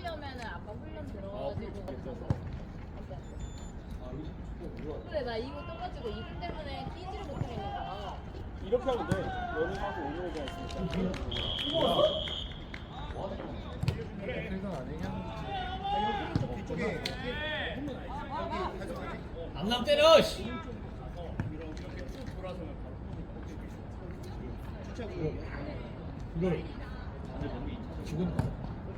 땡기려면은 아까 훈련 아, 들어가지고 아, 이거 몰라. 그래 나 이거 떠가지고 이분 때문에 뛰지를 못하겠는 거야 이렇게 하면 돼. 안 해. 그냥 이쪽에 남남 때려. 씨. 이렇게 쭉 돌아서면 바로 추차고 이걸 지금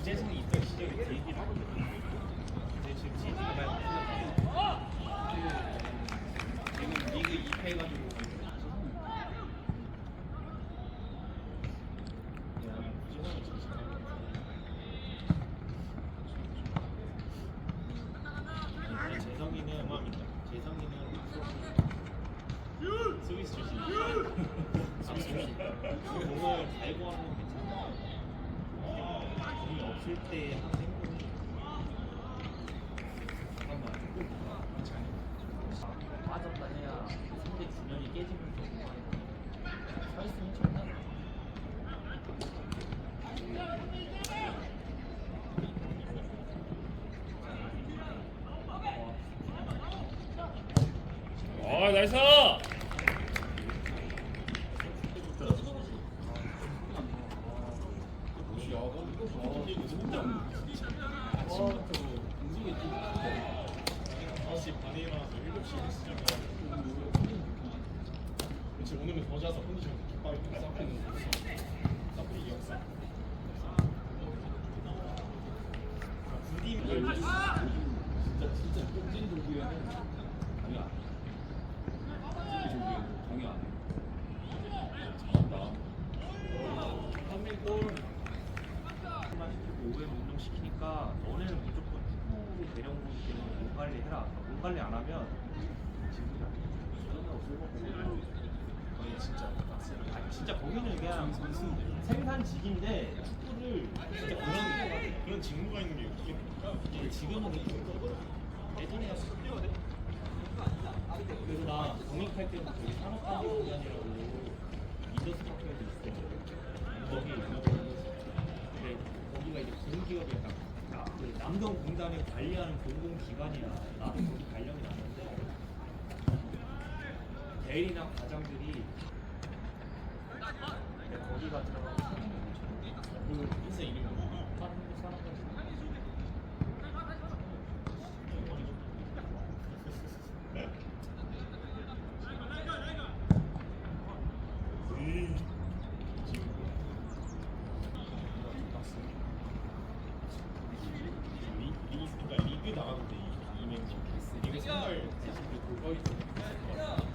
이재성이 있던 시절에 그 얘기를 하거든요. 근데 지금 시즌이 많이 풀렸고 지금 리그 2패 해가지고 재성이는 마음이다. 재성이는 공을 달고 하는 건 괜찮아. 공이 없을 때 하는 행동이 잠깐만 빠졌다 해야 상대 균형이 깨지면서 공간에 서 있으면 정말 아 나이스. 다시 반에 일어나서 7시에 헬스장 그렇지 오늘은 더 자서 컨디션 개빡이 좀 쌓고 쌓고 이겼어 부디 진짜 진짜 찐 조기에는 강의 안 해. 찐 조기에는 강의 안 해. 잘한다. 한밀골 만 시키고 오후에 운동 시키니까 너네는 무조건 축구 대령부 때문에 몸 관리 해라. 몸 관리 안 하면 지금 거의 진짜. 아니 진짜 거기는 그냥 생산직인데 축구를 진짜 그런 그런 직무가 있는 게 웃기게 근데 지금은 그냥 예전에 그래서 나 공익할 때부터 저기 산업관리공단이라고 인더스트럭처에서 있어 거기 근데 거기가 이제 공기업이 약간 나- 그 남동공단을 관리하는 공공기관이라 나도 거기 관련이 났는데 대리나 과장들이 거기가 들어가서 그 인사 이름이 리- 그러니까 리그 나가는데 이- 이멤버. 리그 대신에 돌바이 좀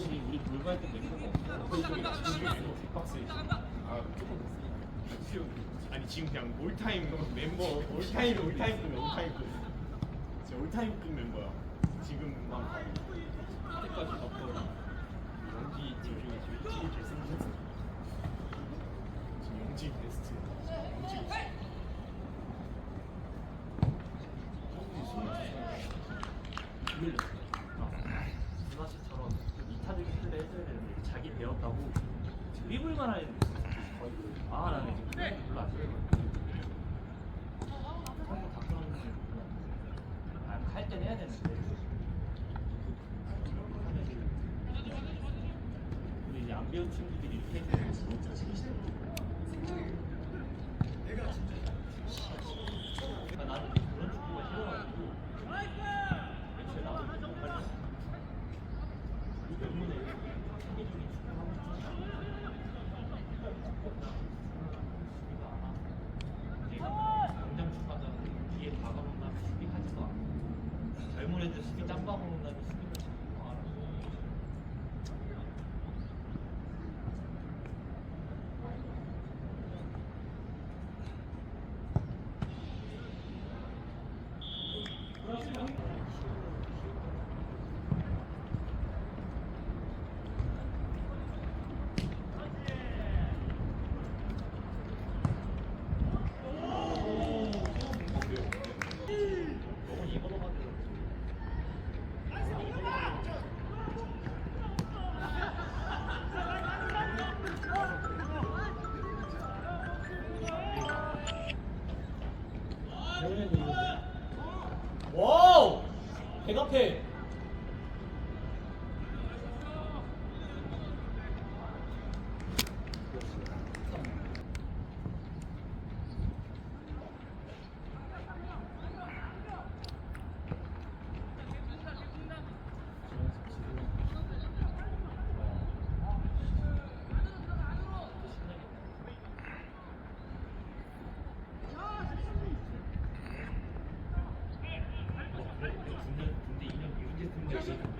혹시 우리 돌바이 때 멤버가 없어 지금 멤버 빅박스에 아 아니 지금 그냥 올타임 멤버 올타임 올타임급 올타임급. 진짜 올타임급 멤버야. 지금만 봐도 그때까지 봤던 연기 팀 중에 제일 잘생겼어. 지금 영지 베스트. 영지 베스트 이타적인 플레이 해줘야 되는데 자기 배웠다고 드리블만 하는 거의 아 나는 이제 그런 거 별로 안 좋아해 한번 다 끊었는데 아할 때는 해야 되는데 근데 이제 안 배운 친구들이 이렇게 그러니까 나는 그런 축구가 싫어가지고 애초에 나도 좀 빨리 때문에 세계적인 축구 하고 싶잖아. 당장 축구하다 뒤에 다가온다면 수비하지도 않고 젊은 애들 수비 짬밥 먹는다면 수 와우! 백 앞에 Thank.